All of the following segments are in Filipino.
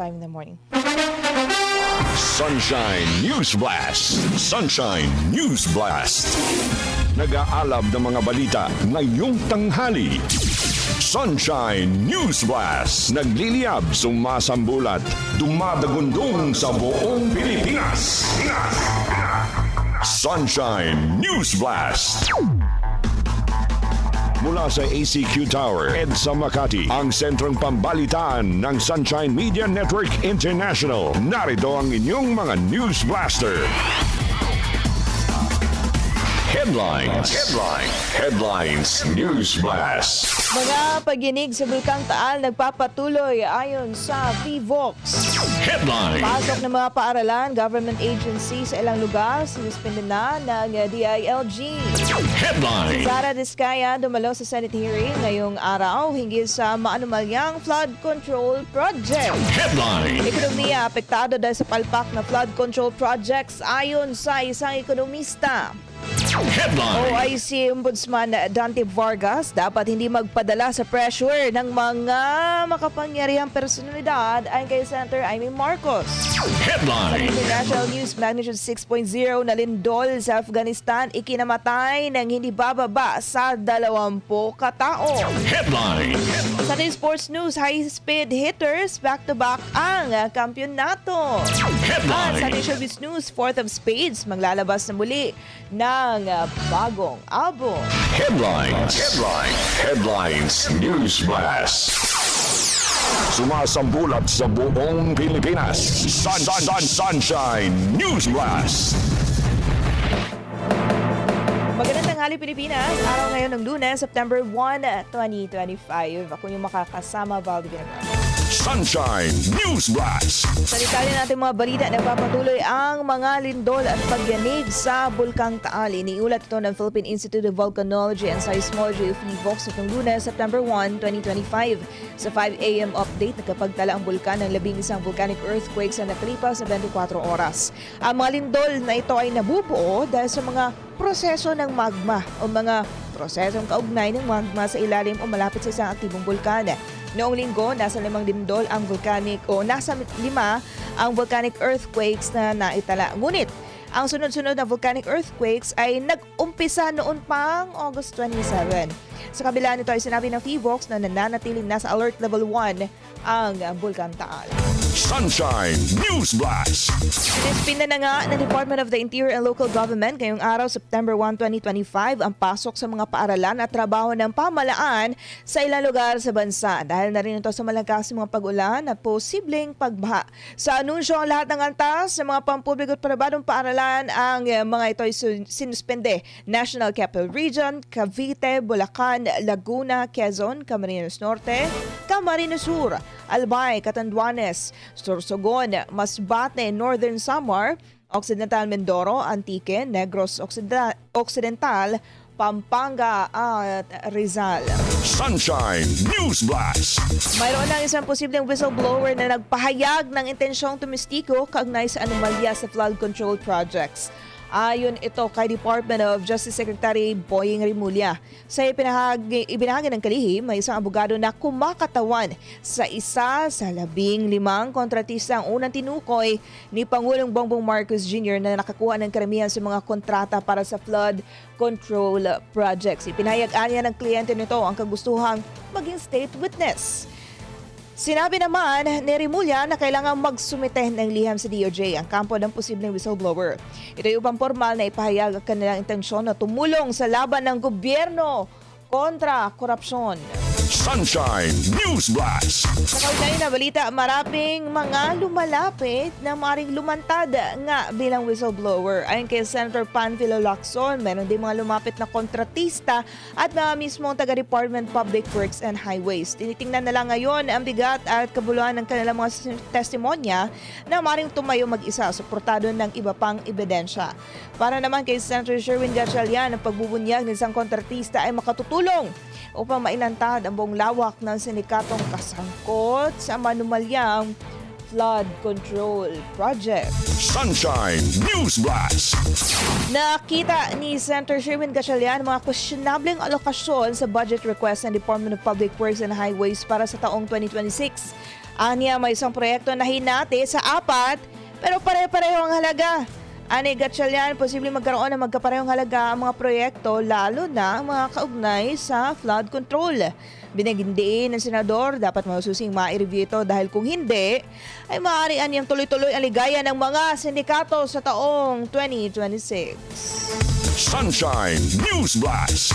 5 in the morning. Sunshine News Blast. Sunshine News Blast. Nag-aalab ng mga balita ngayong tanghali. Sunshine News Blast. Nagliliyab, sumasambulat, dumadagundong sa buong Pilipinas. Sunshine News Blast. Mula sa ACQ Tower, EDSA Makati, ang sentrong pambalitaan ng Sunshine Media Network International. Narito ang inyong mga News Blaster. Headlines. Headline. Headlines News Blast. Mga paginig sa Bulkang Taal nagpapatuloy ayon sa VVOX. Headline. Pasok ng mga paaralan, government agencies sa ilang lugar, sinuspende na ng DILG. Headline. Sara Diskaya dumalo sa Senate hearing ngayong araw hinggil sa maanumalyang flood control project. Headline. Ekonomiya apektado dahil sa palpak na flood control projects ayon sa isang ekonomista. Headline. OIC Ombudsman Dante Vargas dapat hindi magpadala sa pressure ng mga makapangyarihang personalidad ayon kay Senator Amy Marcos. Headline. International News Magnitude 6.0 na lindol sa Afghanistan ikinamatay ng hindi bababa sa 20 katao. Headline. Sa ating sports news, high-speed hitters back-to-back ang kampyonato. At sa Headline. showbiz news, Fourth of Spades maglalabas na muli ng ah, bagong album. Headlines. Headline. Headlines News Blast. Sumasambulat sa buong Pilipinas. Sun, sun, sun, Sunshine News Blast. Magandang tanghali Pilipinas. Araw ngayon ng lunes, September 1, 2025. Ako yung makakasama, Valdi Villanueva. Sunshine News Blast. Sa natin mga balita, nagpapatuloy ang mga lindol at pagyanig sa Bulkang Taal. Iniulat ito ng Philippine Institute of Volcanology and Seismology of FIVOX itong lunes, September 1, 2025. Sa 5 a.m. update, nagkapagtala ang bulkan ng labing isang volcanic earthquake sa nakalipas na 24 oras. Ang mga lindol na ito ay nabubuo dahil sa mga proseso ng magma o mga prosesong kaugnay ng magma sa ilalim o malapit sa isang aktibong bulkan. Noong linggo, nasa limang lindol ang volcanic o nasa lima ang volcanic earthquakes na naitala. Ngunit, ang sunod-sunod na volcanic earthquakes ay nag-umpisa noon pang August 27. Sa kabila nito ay sinabi ng FIVOX na nananatiling nasa alert level 1 ang Bulkan Taal. Sunshine News Blast. Sinispinda na nga ng Department of the Interior and Local Government ngayong araw, September 1, 2025, ang pasok sa mga paaralan at trabaho ng pamalaan sa ilang lugar sa bansa. Dahil na rin ito sa malakas mga pag-ulan at posibleng pagbaha. Sa anunsyo ang lahat ng antas sa mga pampubliko at parabadong paaralan, ang mga ito ay sinuspende. National Capital Region, Cavite, Bulacan, Laguna, Quezon, Camarines Norte, Camarines Sur, Albay, Catanduanes, Sorsogon, Masbate, Northern Samar, Occidental Mindoro, Antique, Negros Occidental, Pampanga at Rizal. Sunshine News Blast. Mayroon ng isang posibleng whistleblower na nagpahayag ng intensyong tumistiko kaugnay sa anomalya sa flood control projects. Ayon ito kay Department of Justice Secretary Boying Rimulya. Sa ipinahagi, ibinahagi ng kalihim, may isang abogado na kumakatawan sa isa sa labing limang kontratista ang unang tinukoy ni Pangulong Bongbong Marcos Jr. na nakakuha ng karamihan sa mga kontrata para sa flood control projects. Ipinahayag niya ng kliyente nito ang kagustuhang maging state witness. Sinabi naman ni Rimulya na kailangan magsumite ng liham sa DOJ ang kampo ng posibleng whistleblower. Ito ay upang formal na ipahayag ang kanilang intensyon na tumulong sa laban ng gobyerno kontra korupsyon. Sunshine News Blast. Sa kaugnay na balita, maraping mga lumalapit na maring lumantad nga bilang whistleblower. Ayon kay Senator Panfilo Lacson, meron din mga lumapit na kontratista at mga mismong taga-Department Public Works and Highways. Tinitingnan na lang ngayon ang bigat at kabuluhan ng kanilang mga testimonya na maring tumayo mag-isa suportado ng iba pang ebidensya. Para naman kay Senator Sherwin Gatchalian, ang pagbubunyag ng isang kontratista ay makatutulong upang mainantad ang buong lawak ng sindikatong kasangkot sa manumalyang flood control project. Sunshine News Blast. Nakita ni Senator Sherwin Gatchalian mga questionableng alokasyon sa budget request ng Department of Public Works and Highways para sa taong 2026. Anya may isang proyekto na hinati sa apat pero pare-pareho ang halaga. Ani Gatchalian, posibleng magkaroon ng magkaparehong halaga ang mga proyekto lalo na ang mga kaugnay sa flood control. Binagindiin ng senador, dapat masusing ma-review ito dahil kung hindi, ay maaari niyang tuloy-tuloy ang ligaya ng mga sindikato sa taong 2026. Sunshine News Blast.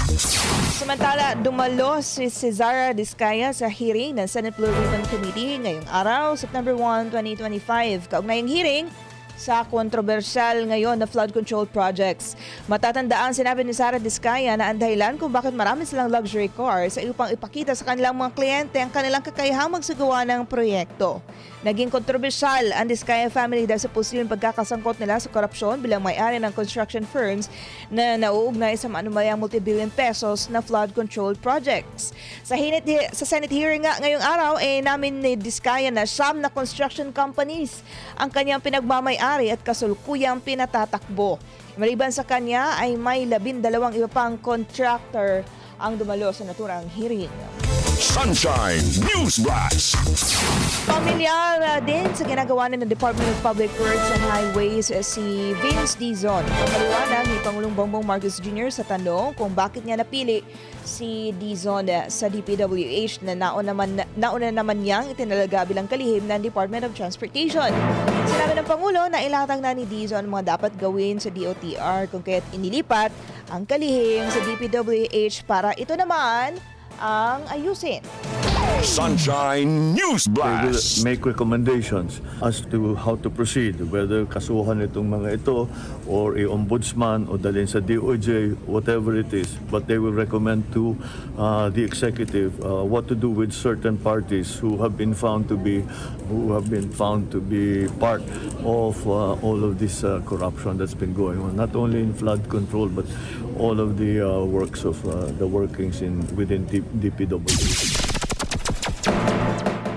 Samantala, dumalo si Cesara Discaya sa hearing ng Senate Blue Ribbon Committee ngayong araw, September 1, 2025. Kaugnayang hearing sa kontrobersyal ngayon na flood control projects. Matatandaan sinabi ni Sara Discaya na ang dahilan kung bakit marami silang luxury cars ay upang ipakita sa kanilang mga kliyente ang kanilang kakayahang magsagawa ng proyekto. Naging kontrobersyal ang Discaya family dahil sa posibleng pagkakasangkot nila sa korupsyon bilang may-ari ng construction firms na nauugnay sa manumayang multibillion pesos na flood control projects. Sa, hinit, sa Senate hearing nga ngayong araw, eh, namin ni Discaya na siyam na construction companies ang kanyang pinagmamay-ari at kasulukuyang pinatatakbo. Maliban sa kanya ay may labindalawang iba pang contractor ang dumalo sa naturang hearing. Sunshine News Blast. Pamilyar uh, din sa ginagawa ng Department of Public Works and Highways uh, si Vince Dizon. Pamaliwanag ni Pangulong Bongbong Marcos Jr. sa tanong kung bakit niya napili si Dizon uh, sa DPWH na nauna naman, nauna naman niyang itinalaga bilang kalihim ng Department of Transportation. Sinabi ng Pangulo na ilatag na ni Dizon mga dapat gawin sa DOTR kung kaya't inilipat ang kalihim sa DPWH para ito naman ang ayusin. Sunshine News They will Blast. make recommendations as to how to proceed, whether kasuhan itong mga ito or a ombudsman o dalhin sa DOJ, whatever it is. But they will recommend to uh, the executive uh, what to do with certain parties who have been found to be who have been found to be part of uh, all of this uh, corruption that's been going on, not only in flood control but all of the uh, works of uh, the workings in within D- DPWH.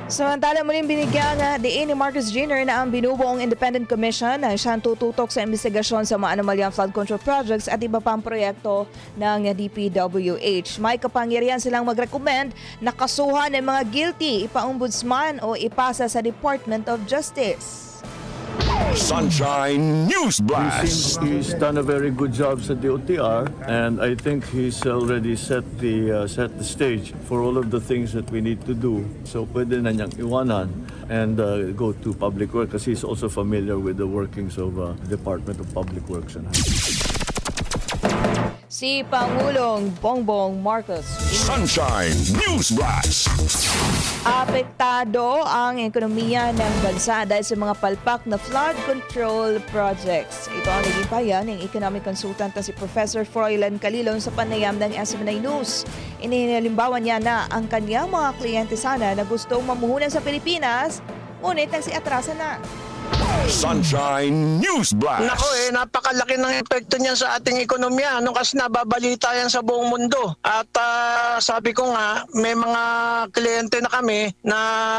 Samantala muling binigyan nga diin ni Marcos Jr. na ang binubuong Independent Commission na siyang tututok sa investigasyon sa mga anomalyang flood control projects at iba pang proyekto ng DPWH. May kapangyarihan silang mag-recommend na kasuhan ng mga guilty, ipa-ombudsman o ipasa sa Department of Justice. Sunshine News He Blast. seems he's done a very good job sa DOTR and I think he's already set the uh, set the stage for all of the things that we need to do. So pwede na niyang iwanan and uh, go to public work kasi he's also familiar with the workings of uh, Department of Public Works and Si Pangulong Bongbong Marcos Sunshine News Blast. Apektado ang ekonomiya ng bansa dahil sa mga palpak na flood control projects. Ito ang naging paya ng economic consultant na si Professor Froilan Calilon sa panayam ng SMNI News. Inihalimbawa niya na ang kanyang mga kliyente sana na gustong mamuhunan sa Pilipinas, ngunit nagsiatrasa na. Sunshine News Blast. Nako eh, napakalaki ng epekto niyan sa ating ekonomiya. Ano kasi nababalita yan sa buong mundo. At ah, sabi ko nga, may mga kliyente na kami na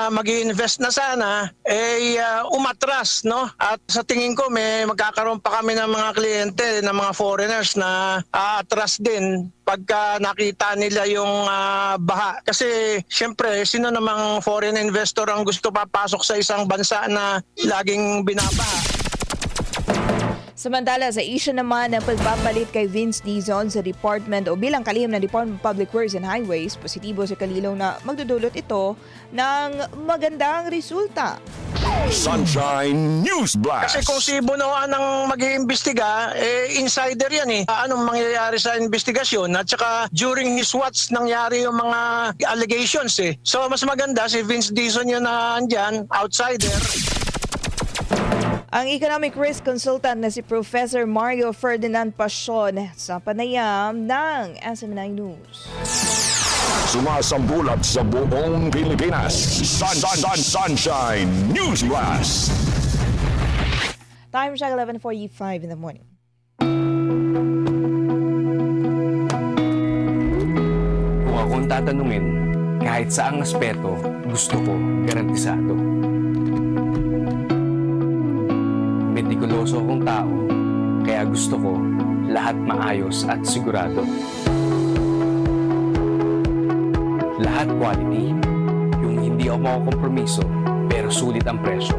mag invest na sana, eh ah, umatras, no? At sa tingin ko, may magkakaroon pa kami ng mga kliyente, ng mga foreigners na aatras din pagka nakita nila yung ah, baha. Kasi syempre, sino namang foreign investor ang gusto papasok sa isang bansa na laging binabaha? Samantala sa issue naman ng pagpapalit kay Vince Dizon sa department o bilang kalihim ng Department of Public Works and Highways, positibo si Kalilong na magdudulot ito ng magandang resulta. Sunshine News Blast. Kasi kung si Bonoan ang mag-iimbestiga, eh, insider yan eh. Anong mangyayari sa investigasyon? At saka during his watch nangyari yung mga allegations eh. So mas maganda si Vince Dizon yun na andyan, outsider. Ang economic risk consultant na si Professor Mario Ferdinand Pasion sa panayam ng SMNI News. Sumasambulat sa buong Pilipinas. Sun, sun, sun, sunshine News Blast. Time check 11.45 in the morning. Kung akong tatanungin, kahit saang aspeto, gusto ko garantisado. Metikuloso akong tao, kaya gusto ko lahat maayos at sigurado. Lahat quality, yung hindi ako makukompromiso pero sulit ang presyo.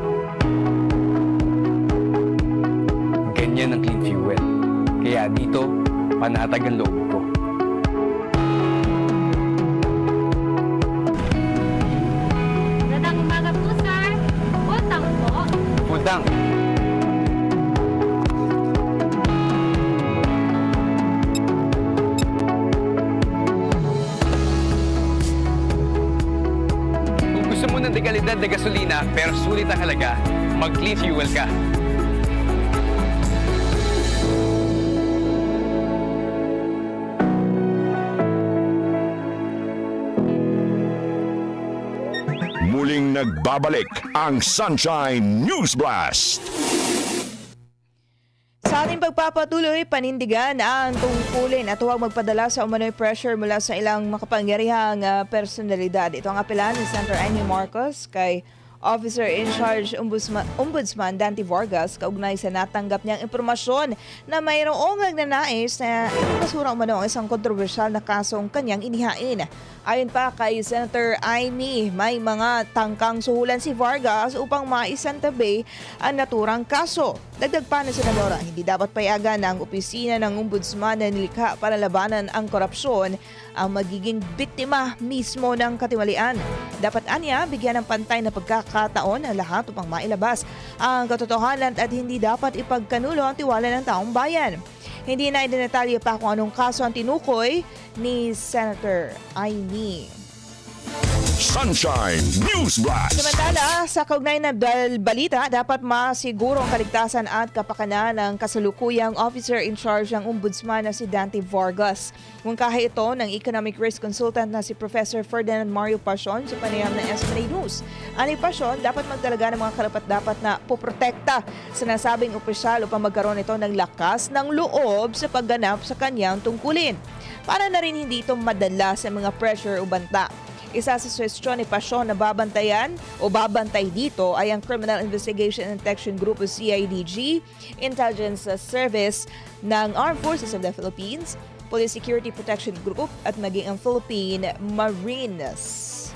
Ganyan ang clean fuel. Kaya dito, panatag ang loob gusto mo ng dekalidad na gasolina pero sulit ang halaga, mag-clean fuel ka. Muling nagbabalik ang Sunshine News Blast. Sa ating pagpapatuloy, panindigan ang tungkulin at huwag magpadala sa umano'y pressure mula sa ilang makapangyarihang ah, personalidad. Ito ang apelan ni Senator Amy Marcos kay Officer in Charge Ombudsman, Ombudsman Dante Vargas kaugnay sa natanggap niyang impormasyon na mayroong nagnanais na ipagkasura umano ang isang kontrobersyal na kasong kanyang inihain. Ayon pa kay Senator Amy, may mga tangkang suhulan si Vargas upang maisantabi ang naturang kaso. Dagdag pa ni Senadora, hindi dapat payagan ng opisina ng ombudsman na nilikha para labanan ang korupsyon ang magiging biktima mismo ng katiwalian. Dapat anya, bigyan ng pantay na pagkakataon ang lahat upang mailabas ang katotohanan at hindi dapat ipagkanulo ang tiwala ng taong bayan. Hindi na idinetalye pa kung anong kaso ang tinukoy ni Senator Aimee. Sunshine News Blast. Samantala, sa kaugnay na dal- balita, dapat masiguro ang kaligtasan at kapakanan ng kasalukuyang officer in charge ng ombudsman na si Dante Vargas. Mungkahi ito ng economic risk consultant na si Professor Ferdinand Mario Pasion sa panayam ng SMNA News. Ani Pasion, dapat magdalaga ng mga karapat-dapat na poprotekta sa nasabing opisyal upang magkaroon ito ng lakas ng loob sa pagganap sa kanyang tungkulin. Para na rin hindi ito madala sa mga pressure o banta. Isa sa suwestyon ni Pasyon na babantayan o babantay dito ay ang Criminal Investigation and Detection Group o CIDG, Intelligence Service ng Armed Forces of the Philippines, Police Security Protection Group at maging ang Philippine Marines.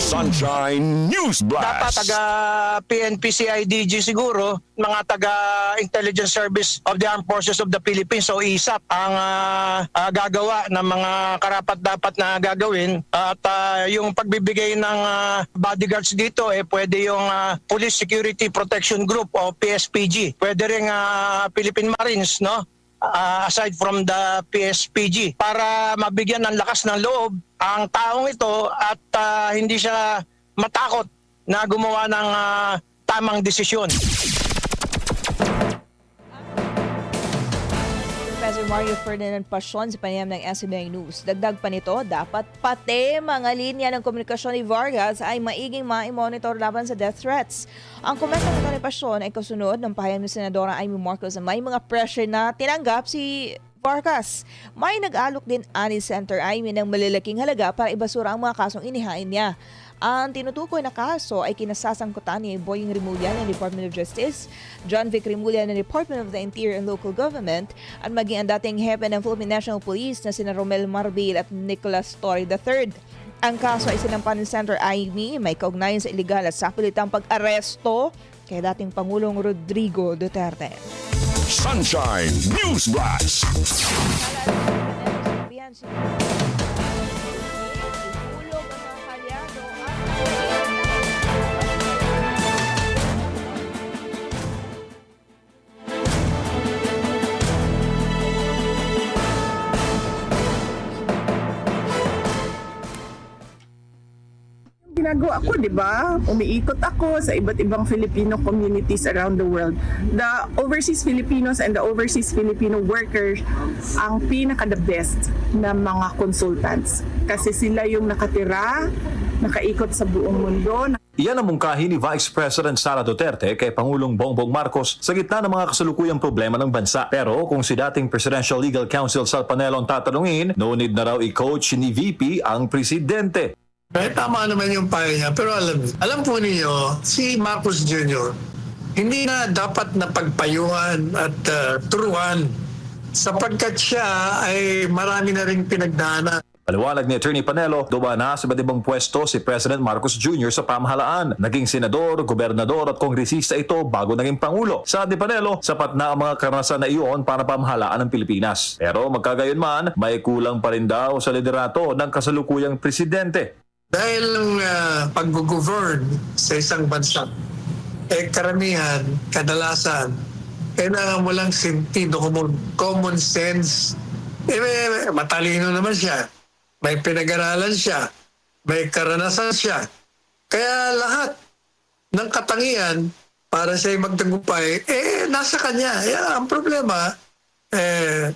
Sunshine News Dapat Blast. taga PNP CIDG siguro, mga taga Intelligence Service of the Armed Forces of the Philippines o ISAP ang ah, ah, gagawa ng mga karapat dapat na gagawin at ah, yung pagbibigay ng ah, bodyguards dito eh pwede yung ah, Police Security Protection Group o PSPG. Pwede rin ah, Philippine Marines no? Uh, aside from the PSPG para mabigyan ng lakas ng loob ang taong ito at uh, hindi siya matakot na gumawa ng uh, tamang desisyon. Professor Mario Ferdinand Pasion sa panayam ng SMNA News. Dagdag pa nito, dapat pati mga linya ng komunikasyon ni Vargas ay maiging ma-monitor laban sa death threats. Ang komento nito ni Pasion ay kasunod ng pahayag ni Senadora Amy Marcos na may mga pressure na tinanggap si Vargas. May nag-alok din ani Center Amy ng malalaking halaga para ibasura ang mga kasong inihain niya. Ang tinutukoy na kaso ay kinasasangkutan ni Boying Rimulya ng Department of Justice, John Vic Rimulya ng Department of the Interior and Local Government, at maging ang dating hepe ng Philippine National Police na sina Romel Marbil at Nicholas Torre III. Ang kaso ay sinampan ng Senator Amy, may kaugnayan sa iligal at sapilitang pag-aresto kay dating Pangulong Rodrigo Duterte. Sunshine News Blast. Ginagawa ko, di ba? Umiikot ako sa iba't ibang Filipino communities around the world. The overseas Filipinos and the overseas Filipino workers ang pinaka the best na mga consultants. Kasi sila yung nakatira, nakaikot sa buong mundo, Iyan ang mungkahi ni Vice President Sara Duterte kay Pangulong Bongbong Marcos sa gitna ng mga kasalukuyang problema ng bansa. Pero kung si dating Presidential Legal Counsel Sal Panelo ang tatanungin, no need na raw i-coach ni VP ang presidente. Eh, tama naman yung payo niya. Pero alam, alam po ninyo, si Marcos Jr., hindi na dapat na pagpayuhan at uh, turuan sapagkat siya ay marami na ring pinagdaanan. Paliwanag ni Attorney Panelo, duwa na sa iba't ibang pwesto si President Marcos Jr. sa pamahalaan. Naging senador, gobernador at kongresista ito bago naging pangulo. Sa ni Panelo, sapat na ang mga karanasan na iyon para pamahalaan ng Pilipinas. Pero magkagayon man, may kulang pa rin daw sa liderato ng kasalukuyang presidente. Dahil ang uh, pag-govern sa isang bansa, eh karamihan, kadalasan, kailangan mo lang sentido common, common sense. Eh, may- matalino naman siya. May pinag-aralan siya. May karanasan siya. Kaya lahat ng katangian para siya magtagumpay, eh, nasa kanya. Eh, ang problema, eh,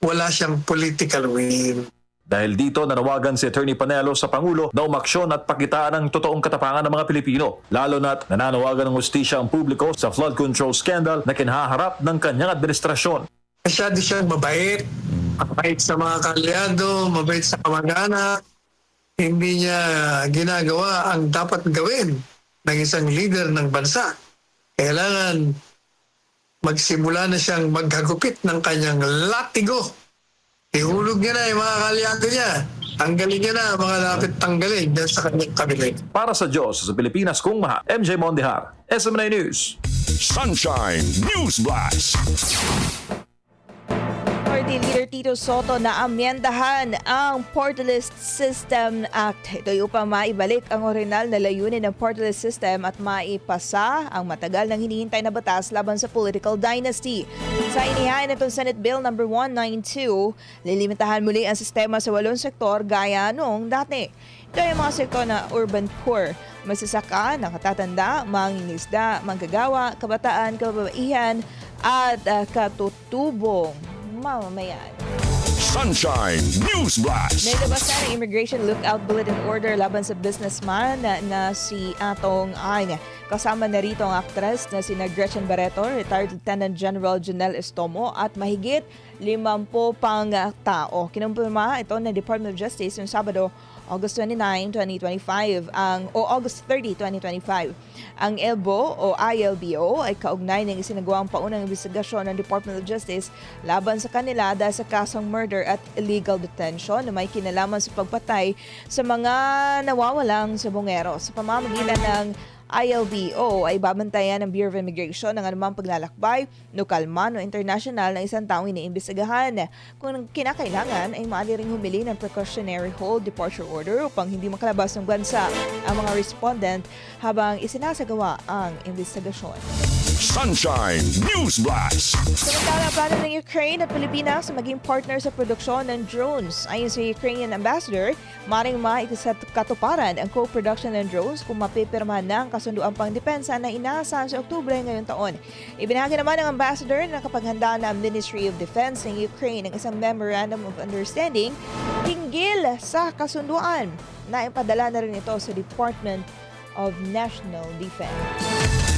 wala siyang political will. Dahil dito nanawagan si Attorney Panelo sa Pangulo na umaksyon at pakitaan ang totoong katapangan ng mga Pilipino. Lalo na't nananawagan ng hustisya ang publiko sa flood control scandal na kinaharap ng kanyang administrasyon. Masyado siyang mabait, mabait sa mga kalyado, mabait sa kamag-anak. Hindi niya ginagawa ang dapat gawin ng isang leader ng bansa. Kailangan magsimula na siyang maghagupit ng kanyang latigo. Ihulog niya na yung mga kalyado niya. Tanggalin niya na mga dapat tanggalin dyan sa kanyang kabinet. Para sa Diyos sa Pilipinas kung maha, MJ Mondihar, SMNA News. Sunshine News Blast. Party Leader Tito Soto na amyendahan ang Party List System Act. Ito ay upang maibalik ang original na layunin ng Party List System at maipasa ang matagal nang hinihintay na batas laban sa political dynasty. Sa inihain itong Senate Bill No. 192, lilimitahan muli ang sistema sa walong sektor gaya noong dati. Ito ay mga sektor na urban poor, masasaka, nakatatanda, mangingisda, manggagawa, kabataan, kababaihan, at ah, katutubong mamamayan. Sunshine News Blast. Nailabas na ng Immigration Lookout Bulletin Order laban sa businessman na, na si Atong Ang. Kasama na rito ang aktres na si Gretchen Barreto, retired Lieutenant General Janelle Estomo at mahigit 50 pang tao. Kinumpirma ito ng Department of Justice yung Sabado, August 29, 2025, ang, o August 30, 2025. Ang ELBO o ILBO ay kaugnay ng isinagawang paunang investigasyon ng Department of Justice laban sa kanila dahil sa kasong murder at illegal detention na may kinalaman sa pagpatay sa mga nawawalang sabongero sa pamamagitan ng ILBO ay babantayan ng Bureau of Immigration ng anumang paglalakbay, lokal man o international na isang taong iniimbestigahan. Kung kinakailangan ay maaari ring humili ng precautionary hold departure order upang hindi makalabas ng bansa. Ang mga respondent habang isinasagawa ang investigasyon. Sunshine News Blast. Samantala, plano ng Ukraine at Pilipinas na maging partner sa produksyon ng drones. Ayon sa Ukrainian ambassador, maring maikasat katuparan ang co-production ng drones kung mapipirmahan na ang kasunduang pangdepensa na inaasahan sa Oktubre ngayong taon. Ibinahagi naman ng ambassador na kapaghanda ng Ministry of Defense ng Ukraine ng isang Memorandum of Understanding hinggil sa kasunduan na ipadala na rin ito sa Department of National Defense.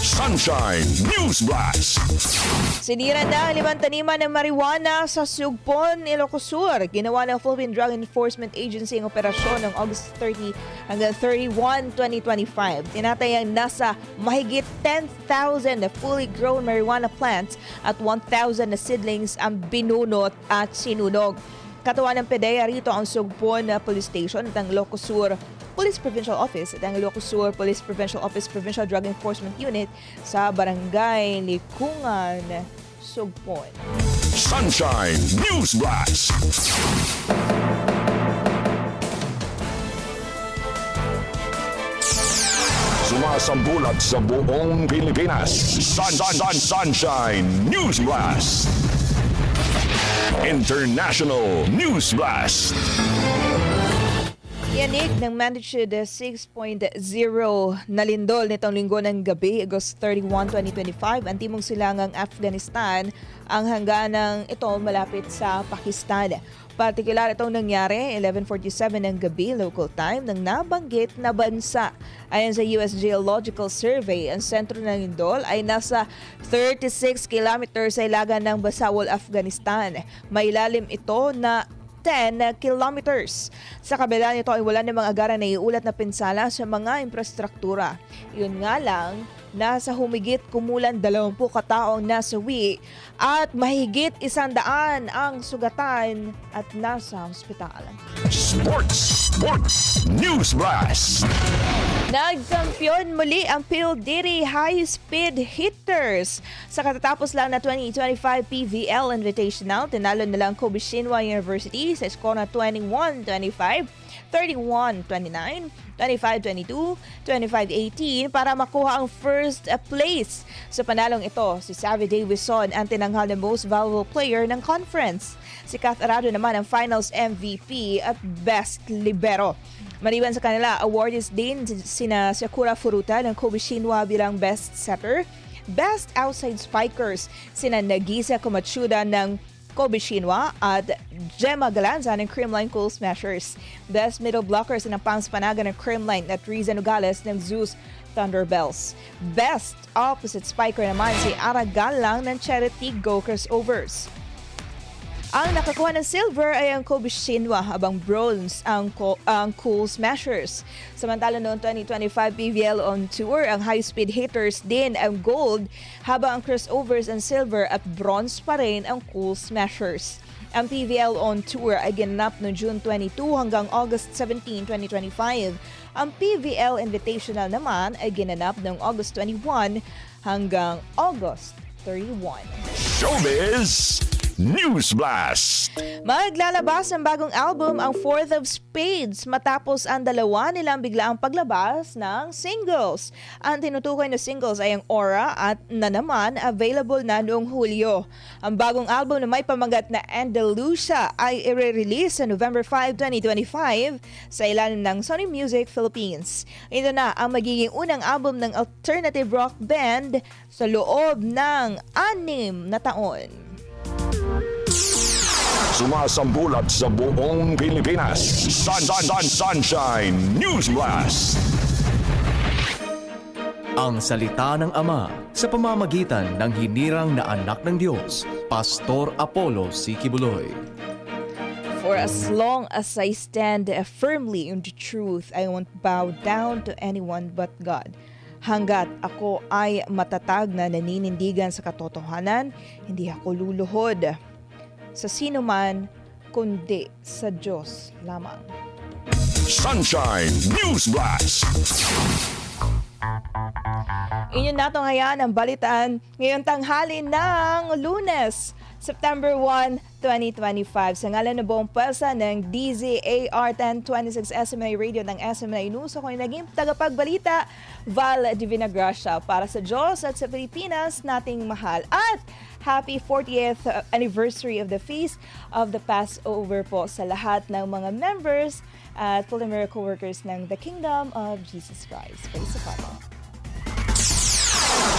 Sunshine News Blast. Sinira na ang limang taniman ng marijuana sa Sugpon, Ilocos Sur. Ginawa ng Philippine Drug Enforcement Agency ang operasyon ng August 30 hanggang 31, 2025. Tinatayang nasa mahigit 10,000 na fully grown marijuana plants at 1,000 na seedlings ang binunot at sinunog. Katawan ng PDEA rito ang Sugpon Police Station at ang Ilocos Sur Police Provincial Office at ang Ilocos Sur Police Provincial Office Provincial Drug Enforcement Unit sa Barangay Likungan, Sugpon. Sunshine News Blast. Sumasambulat sa buong Pilipinas. Sun, sun, sun, Sunshine News Blast. International News Blast. Yanig ng magnitude 6.0 na lindol nitong linggo ng gabi, August 31, 2025, ang timong silangang Afghanistan ang hangganang ito malapit sa Pakistan. Partikular itong nangyari 11.47 ng gabi local time ng nabanggit na bansa. Ayon sa US Geological Survey, ang sentro ng lindol ay nasa 36 kilometers sa ilagan ng Basawol, Afghanistan. May lalim ito na 10 kilometers. Sa kabila nito ay wala namang agaran na iulat na pinsala sa mga infrastruktura. Yun nga lang, nasa humigit kumulan 20 kataong nasawi at mahigit isandaan ang sugatan at nasa ospital. Sports. Sports. News Blast. Nagkampiyon muli ang Phil Diddy High Speed Hitters. Sa katatapos lang na 2025 PVL Invitational, tinalo nila ang Kobe Shinwa University sa skor na 21-25, 31-29, 25-22, 25-18 para makuha ang first place. Sa panalong ito, si Savvy Davison ang tinanghal na most valuable player ng conference. Si Kath Arado naman ang finals MVP at best libero. Maliban sa kanila, awardees din sina Sakura Furuta ng Kobe Shinwa bilang best setter, best outside spikers sina Nagisa Komatsuda ng Kobe Shinwa at Gemma Galanza ng Creamline Cool Smashers. Best middle blockers ng Pangspanaga ng Creamline at Riza Nogales ng Zeus Thunderbells. Best opposite spiker naman si Ara Galang ng Charity Go Crossovers. Ang nakakuha ng silver ay ang Kobe Shinwa habang bronze ang, ko- ang Cool Smashers. Samantala noong 2025 PVL on Tour, ang High Speed Hitters din ang gold habang ang crossovers ang silver at bronze pa rin ang Cool Smashers. Ang PVL on Tour ay ginanap noong June 22 hanggang August 17, 2025. Ang PVL Invitational naman ay ginanap noong August 21 hanggang August 31. Showbiz. News Blast. Maglalabas ng bagong album ang Fourth of Spades matapos ang dalawa nilang biglaang paglabas ng singles. Ang tinutukoy na singles ay ang Aura at na naman available na noong Hulyo. Ang bagong album na may pamagat na Andalusia ay i-release sa November 5, 2025 sa ilalim ng Sony Music Philippines. Ito na ang magiging unang album ng alternative rock band sa loob ng anim na taon. Sumasambulat sa buong Pilipinas. Sun, sun, sun, sunshine. News Blast. Ang salita ng Ama sa pamamagitan ng hinirang na anak ng Diyos, Pastor Apollo Sikibuloy. For as long as I stand firmly in the truth, I won't bow down to anyone but God. Hanggat ako ay matatag na naninindigan sa katotohanan, hindi ako luluhod sa sino man, kundi sa Diyos lamang. Sunshine. News Blast. Inyo nato ngayon ang balitaan ngayong tanghali ng lunes, September 1, 2025. Sa ngalan ng buong pwersa ng DZAR 1026 SMNA Radio ng SMNA News, ako naging tagapagbalita, Val Divina Gracia, para sa Diyos at sa Pilipinas nating mahal. At happy 40th anniversary of the Feast of the Passover po sa lahat ng mga members at full miracle workers ng The Kingdom of Jesus Christ. Praise the Father.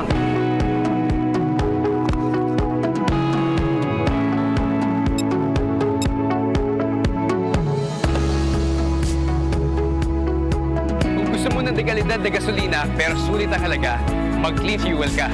Utang. Kung gusto mo ng dekalidad na gasolina pero sulit ang halaga, mag-clean fuel ka.